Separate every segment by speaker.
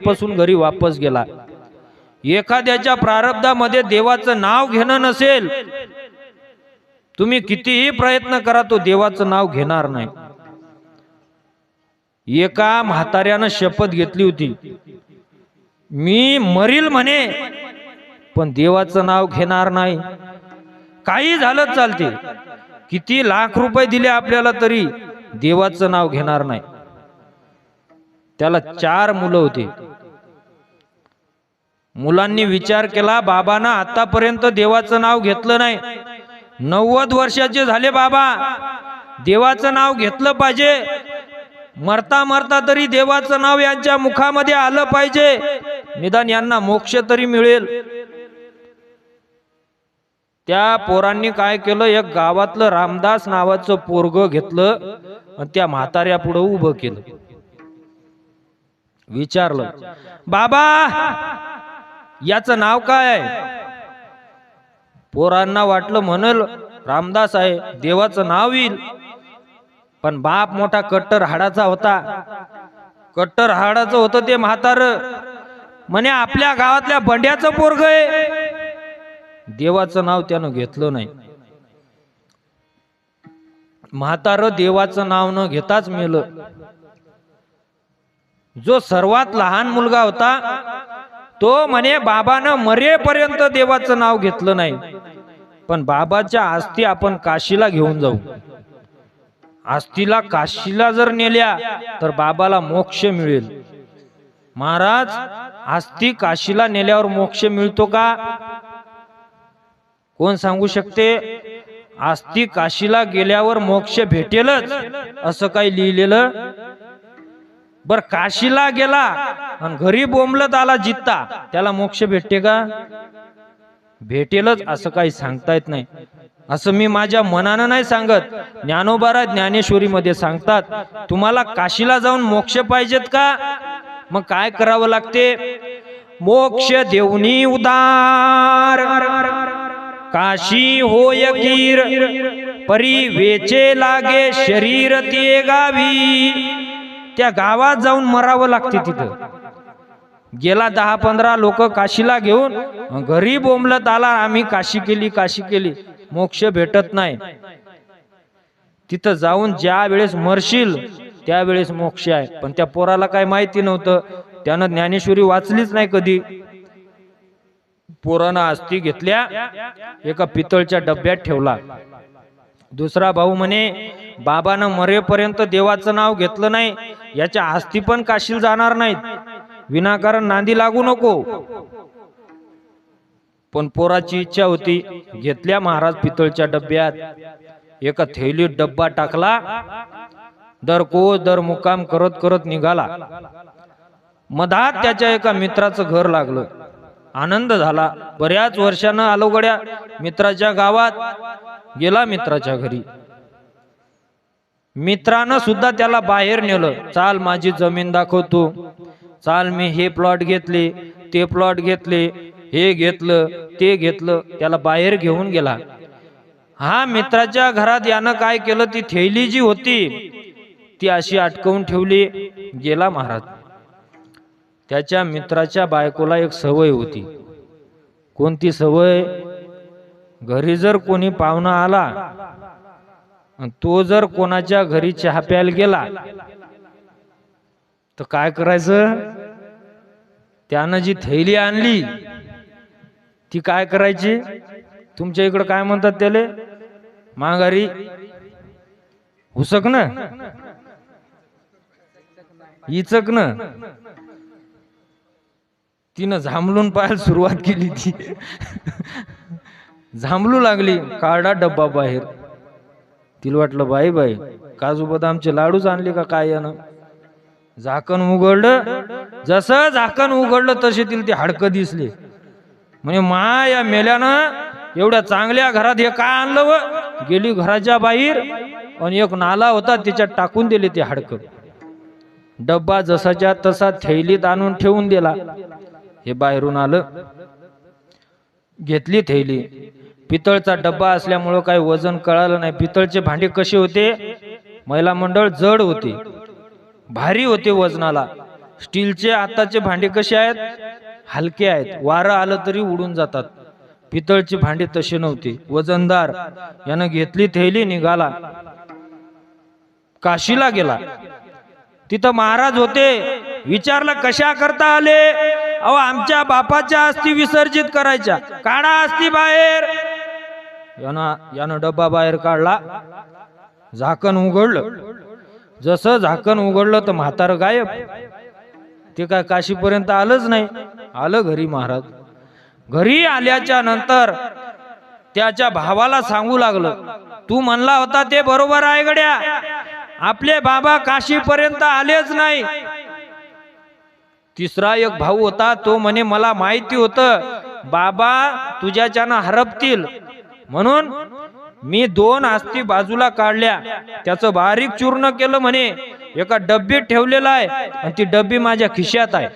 Speaker 1: पासून घरी वापस गेला. एखाद्याच्या प्रारब्धामध्ये देवाचं नाव घेणं नसेल तुम्ही कितीही प्रयत्न करा तो देवाचं नाव घेणार नाही. एका म्हाताऱ्यानं शपथ घेतली होती. मी मरील म्हणे पण देवाचं नाव घेणार नाही. काही झालं चालते. किती लाख रुपये दिले आपल्याला तरी देवाचं नाव घेणार नाही. त्याला चार मुलं होती. मुलांनी विचार केला बाबांना आतापर्यंत देवाचं नाव घेतलं नाही. नव्वद वर्षाचे झाले बाबा. देवाचं नाव घेतलं पाहिजे. मरता मरता तरी देवाचं नाव यांच्या मुखामध्ये आलं पाहिजे. निदान यांना मोक्ष तरी मिळेल. त्या पोरांनी काय केलं? एक गावातलं रामदास नावाचं पोरग घेतलं आणि त्या म्हाताऱ्या पुढे उभं केलं. विचारलं बाबा याचं नाव काय? आहे पोरांना वाटलं म्हणल रामदास आहे देवाचं नाव येईल. पण बाप मोठा कट्टर हाडाचा होता. कट्टर हाडाचं होतं ते म्हातार. म्हणे आपल्या गावातल्या बंड्याचं पोरग आहे. देवाचं नाव त्यानं घेतलं नाही. म्हातार देवाचं नाव न घेताच मेलं. जो सर्वात लहान मुलगा होता तो म्हणे बाबानं मरेपर्यंत देवाचं नाव घेतलं नाही. पण बाबाच्या आस्ती आपण काशीला घेऊन जाऊ. आस्तीला काशीला जर नेल्या तर बाबाला मोक्ष मिळेल. महाराज आस्ती काशीला नेल्यावर मोक्ष मिळतो का? कोण सांगू शकते? आस्ती काशीला गेल्यावर मोक्ष भेटेलच असं काही लिहिलेलं बर काशीला गेला आणि घरी बोंबलत आला जित्ता. त्याला मोक्ष भेटते का? भेटेलच असं काही सांगता येत नाही. असं मी माझ्या मनानं नाही सांगत. ज्ञानोबारा ज्ञानेश्वरी मध्ये सांगतात तुम्हाला काशीला जाऊन मोक्ष पाहिजेत का? मग काय करावं लागते? मोक्ष देवनी उदार. काशी होय कीर परी वेचे लागे शरीर ते गावी. त्या गावात जाऊन मरावं लागते तिथं. गेला दहा पंधरा लोक काशीला घेऊन घरी बोंबलत आला आम्ही काशी केली काशी केली. मोक्ष भेटत नाही. तिथं जाऊन ज्या वेळेस मरशील त्यावेळेस मोक्ष आहे. पण त्या पोराला काय माहिती नव्हतं. त्यानं ज्ञानेश्वरी वाचलीच नाही कधी. पोरानं आस्ती घेतल्या एका पितळच्या डब्यात ठेवला. दुसरा भाऊ म्हणे बाबानं मरेपर्यंत देवाचं नाव घेतलं नाही याच्या आस्ती पण काशील जाणार नाहीत. विनाकारण नांदी लागू नको. पण पोराची इच्छा होती घेतल्या महाराज पितळच्या डब्यात. एका थैलीत डब्बा टाकला दर कोच दर मुकाम करत करत निघाला. मधात त्याच्या एका मित्राचं घर लागलं. आनंद झाला. बऱ्याच वर्षानं आलोगड्या मित्राच्या गावात गेला मित्राच्या घरी. मित्रानं सुद्धा त्याला बाहेर नेलं. चाल माझी जमीन दाखवतो चाल मी हे प्लॉट घेतले ते प्लॉट घेतले हे घेतलं ते घेतलं. त्याला बाहेर घेऊन गेला. हा मित्राच्या घरात यानं काय केलं? ती थैली जी होती ती अशी अटकवून ठेवली. गेला महाराज. त्याच्या मित्राच्या बायकोला एक सवय होती. कोणती सवय? घरी जर कोणी पाहुणा आला तो जर कोणाच्या घरी चहा प्यायला गेला तर काय करायचं? त्यानं जी थैली आणली ती काय करायची? तुमच्या इकडं काय म्हणतात त्याले? माघारी हुसक ना इचक ना तिनं झांबलून पाहायला सुरुवात केली ती. झांबलू लागली काढा डब्बा बाहेर. तिला वाटलं बाई बाई काजू बदामचे लाडूच आणले का काय यानं? झाकण उघडलं. जसं झाकण उघडलं तसे तिला ते हाडकं दिसले. म्हणजे मा या मेल्यानं एवढ्या चांगल्या घरात हे काय आणलं व? गेली घराच्या बाहेर आणि एक नाला होता त्याच्यात टाकून दिले ते हाडकं. डब्बा जसाच्या तसा थैलीत आणून ठेवून दिला. हे बाहेरून आलं. घेतली थैली. पितळचा डब्बा असल्यामुळं काही वजन कळालं नाही. पितळचे भांडे कसे होते? महिला मंडळ जड होते. भारी होते वजनाला. स्टीलचे आताचे भांडे कसे आहेत? हलके आहेत. वारं आलं तरी उडून जातात. पितळचे भांडे तसे नव्हते. वजनदार. यानं घेतली थैली निघाला. काशीला गेला. तिथं महाराज होते. विचारलं कशा करता आले? अहो आमच्या बापाच्या अस्थी विसर्जित करायच्या. काढा अस्थी बाहेर. यानं यानं डब्बा बाहेर काढला झाकण उघडलं. जसं झाकण उघडलं तर म्हातारं गायब. ते काय काशीपर्यंत आलंच नाही. आलं घरी महाराज. घरी आल्याच्यानंतर त्याच्या भावाला सांगू लागलं तू म्हणला होता ते बरोबर आहे गड्या. आपले बाबा काशीपर्यंत आलेच नाही. तिसरा एक भाऊ होता तो म्हणे मला माहिती होतं बाबा तुझ्याच्यानं हरपतील. म्हणून मी दोन आस्ती बाजूला काढल्या. त्याचं बारीक चूर्ण केलं म्हणे. एका डब्बीत ठेवलेला आहे आणि ती डब्बी माझ्या खिशात आहे.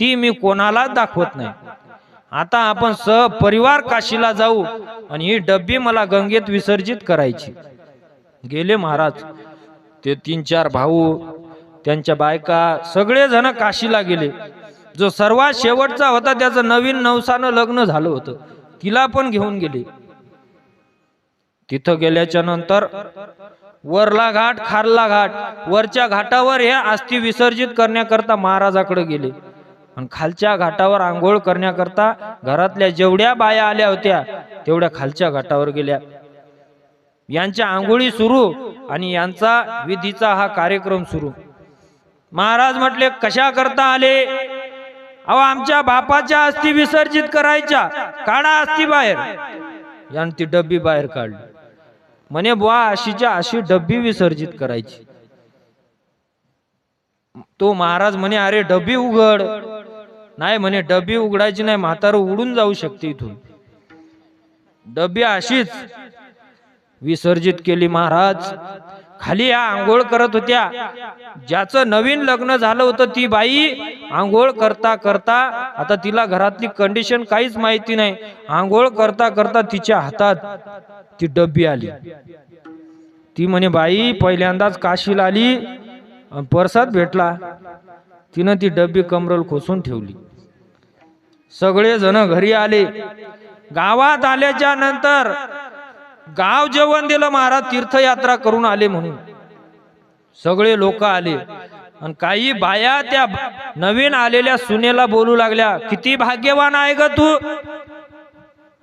Speaker 1: ती मी कोणालाच दाखवत नाही. आता आपण सहपरिवार काशीला जाऊ आणि ही डब्बी मला गंगेत विसर्जित करायची. गेले महाराज. ते तीन चार भाऊ त्यांच्या बायका सगळेजण काशीला गेले. जो सर्वात शेवटचा होता त्याचं नवीन नवसानं लग्न झालं होतं. तिला पण घेऊन गेले. तिथं गेल्याच्यानंतर वरला घाट खारला घाट वरच्या घाटावर हे अस्थि विसर्जित करण्याकरता महाराजाकडे गेले. आणि खालच्या घाटावर आंघोळ करण्याकरता घरातल्या जेवढ्या बाया आल्या होत्या तेवढ्या खालच्या घाटावर गेल्या. यांच्या आंघोळी सुरू आणि यांचा विधीचा हा कार्यक्रम सुरू. महाराज म्हटले कशा करता आले? अहो आमच्या बापाच्या अस्थी विसर्जित करायच्या. काढा अस्थी बाहेर. यानं ती डब्बी बाहेर काढली. म्हणे बुवा अशीच्या अशी डब्बी विसर्जित करायची. तो महाराज म्हणे अरे डब्बी उघड. नाही म्हणे डब्बी उघडायची नाही म्हातारं उडून जाऊ शकते इथून. डब्बी अशीच. विसर्जित केली महाराज. खाली या आंघोळ करत होत्या. ज्याचं नवीन लग्न झालं होतं ती बाई आंघोळ करता करता आता तिला घरातली कंडिशन काहीच माहिती नाही. आंघोळ करता करता तिच्या हातात ती डब्बी आली. ती म्हणे बाई पहिल्यांदाच काशीला आली परसाद भेटला. तिनं ती डब्बी कमरल खोसून ठेवली. सगळे जण घरी आले. गावात आल्याच्यानंतर गाव जेवण दिलं महाराज तीर्थयात्रा करून आले म्हणून. सगळे लोक आले. आणि काही बाया त्या नवीन आलेल्या सुनेला बोलू लागल्या किती भाग्यवान आहे ग तू?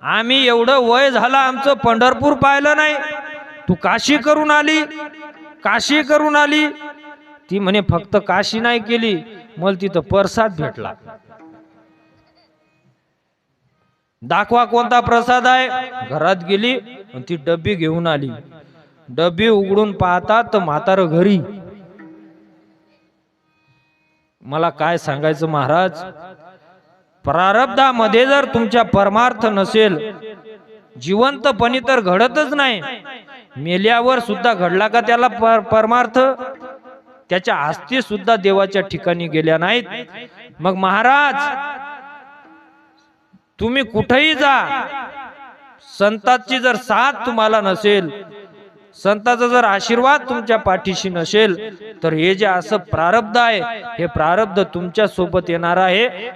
Speaker 1: आम्ही एवढं वय झालं आमचं पंढरपूर पाहिलं नाही. तू काशी करून आली? काशी करून आली? ती म्हणे फक्त काशी नाही केली मला तिथं प्रसाद भेटला. दाखवा कोणता प्रसाद आहे. घरात गेली आणि ती डब्बी घेऊन आली. डब्बी उघडून पाहतात तर म्हातार घरी. मला काय सांगायचं महाराज? प्रारब्धामध्ये जर तुमच्या परमार्थ नसेल जिवंतपणी तर घडतच नाही. मेल्यावर सुद्धा घडला का त्याला पर- परमार्थ? त्याच्या आस्ती सुद्धा देवाच्या ठिकाणी गेल्या नाहीत. मग महाराज तुम्ही कुठेही जा. संतांची जर साथ तुम्हाला नसेल संताचा जर आशीर्वाद तुमच्या पाठीशी नसेल तर हे जे असं प्रारब्ध आहे हे प्रारब्ध तुमच्यासोबत येणार आहे.